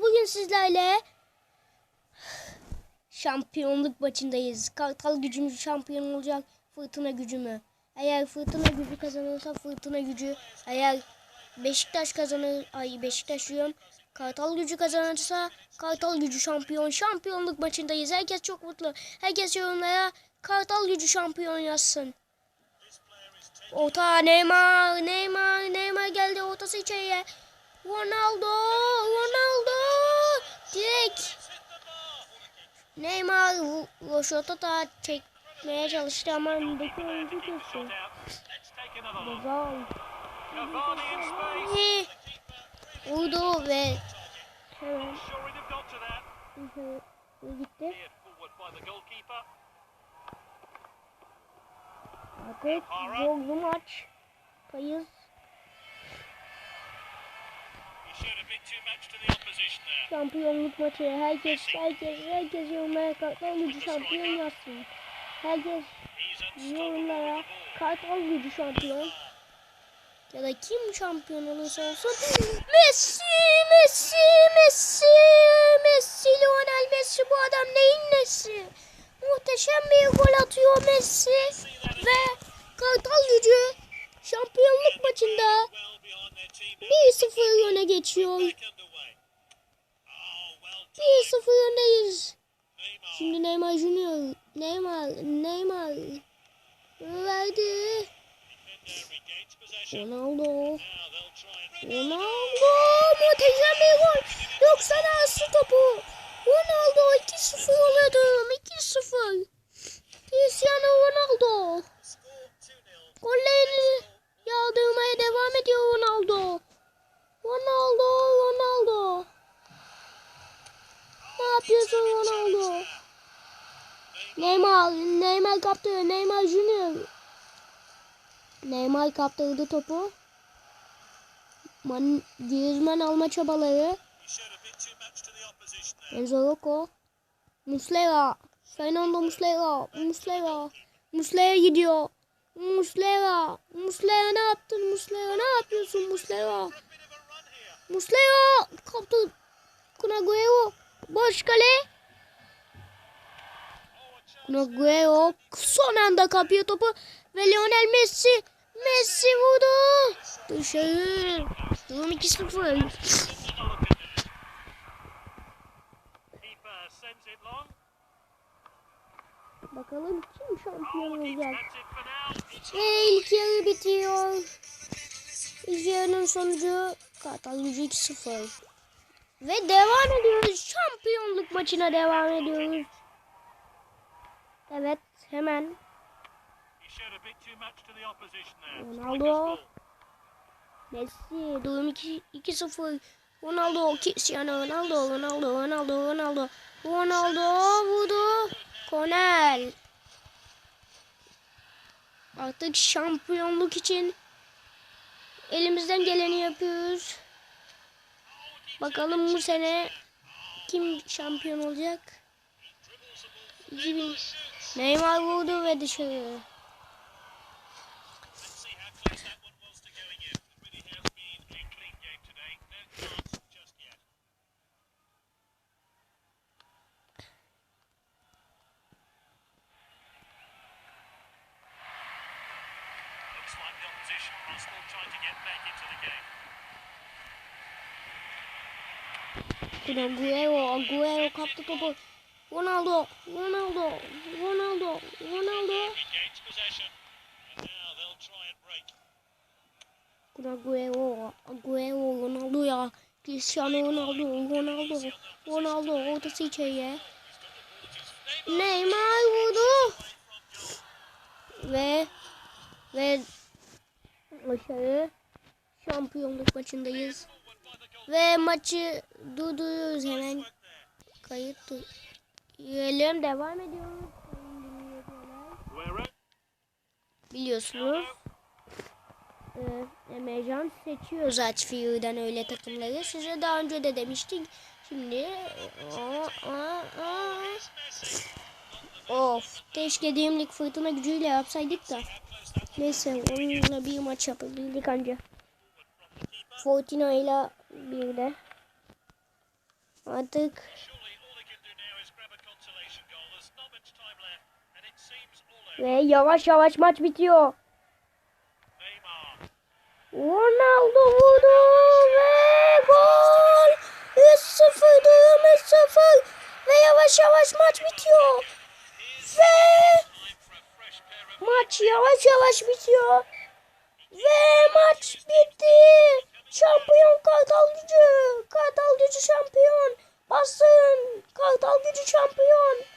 bugün sizlerle şampiyonluk maçındayız. Kartal gücümüz şampiyon olacak. Fırtına gücü mü? Eğer fırtına gücü kazanırsa fırtına gücü. Eğer Beşiktaş kazanır, ay Beşiktaş diyorum. Kartal gücü kazanırsa Kartal gücü şampiyon. Şampiyonluk maçındayız. Herkes çok mutlu. Herkes yorumlara Kartal gücü şampiyon yazsın. Orta Neymar, Neymar, Neymar geldi ortası içeriye. Ronaldo, Ronaldo. Neymar Roşota da çekmeye çalıştı ama öndeki oyuncu space. İyi. Vurdu ve hemen gitti. Artık zorlu maç. Kayız. Şampiyonluk maçı. Herkes, herkes, herkes yorumlara kartal gücü şampiyon yazsın. Herkes yorumlara kartal gücü şampiyon. Ya da kim şampiyon olursa olsun. Messi, Messi, Messi, Messi, Lionel Messi bu adam neyin nesi? Muhteşem bir gol atıyor Messi ve kartal gücü şampiyonluk maçında 1-0 öne geçiyor. Back underway. Oh, well done. 1-0 öndeyiz. Şimdi Neymar Junior. Neymar, Neymar. Verdi. Ronaldo. Ronaldo. Muhteşem bir gol. 90 arası topu. Ronaldo 2-0 oluyordu. 2-0. Cristiano Ronaldo. score 2-0. Gollerini yağdırmaya devam ediyor Ronaldo. Ronaldo, Ronaldo. Ne yapıyorsun Ronaldo? Neymar, Neymar kaptı. Neymar Junior. Neymar kaptırdı topu. Man, Griezmann alma çabaları. Enzo Rocco. Muslera. Fernando Muslera. Muslera. Muslera gidiyor. Muslera. Muslera ne yaptın Muslera? Ne yapıyorsun Muslera? Muslera kaptı. Kunaguero. Boş kale. Kunaguero son anda kapıyor topu. Ve Lionel Messi. Messi vurdu. Dışarı. Durum 2-0. Keeper sends it long. Bakalım kim şampiyon olacak. Ve ilk yarı bitiyor. İlk yarının sonucu Kartal gücü 2-0. Ve devam ediyoruz. Şampiyonluk maçına devam ediyoruz. Opposition there. Ronaldo. Messi durum 2 2-0. Ronaldo, Cristiano Ronaldo, Ronaldo, Ronaldo, Ronaldo. Ronaldo vurdu. Korner. Artık şampiyonluk için elimizden geleni yapıyoruz. Bakalım bu sene kim şampiyon olacak? 2000 Neymar vurdu ve dışarı. Let's see how close that one was to going in. It really has been a clean game today. No chance just yet. Looks like the opposition are still trying to get back into the game. Agüero, Agüero kaptı topu. Ronaldo, Ronaldo, Ronaldo, Ronaldo. Agüero, Agüero, Ronaldo ya. Cristiano Ronaldo, Ronaldo, Ronaldo ortası içeriye. Neymar vurdu. Ve ve aşağı şampiyonluk maçındayız. Ve maçı durduruyoruz hemen. Kayıt dur. Yiyelim devam. Guerrero. Biliyorsunuz. Ee, Emerjan seçiyor Zaçfiyo'dan öyle takımları. Size daha önce de demiştik. Şimdi aa, aa, aa. Of keşke Demlik fırtına gücüyle yapsaydık da. Neyse onunla bir maç yapabildik anca. Fortuna ile bir de. Artık ve yavaş yavaş maç bitiyor. Ronaldo vurdu ve gol. 3-0 durum 3-0 ve yavaş yavaş maç bitiyor. Ve maç yavaş yavaş bitiyor. Ve maç bitti. Şampiyon Kartal Gücü. Kartal Gücü şampiyon. Basın. Kartal Gücü şampiyon.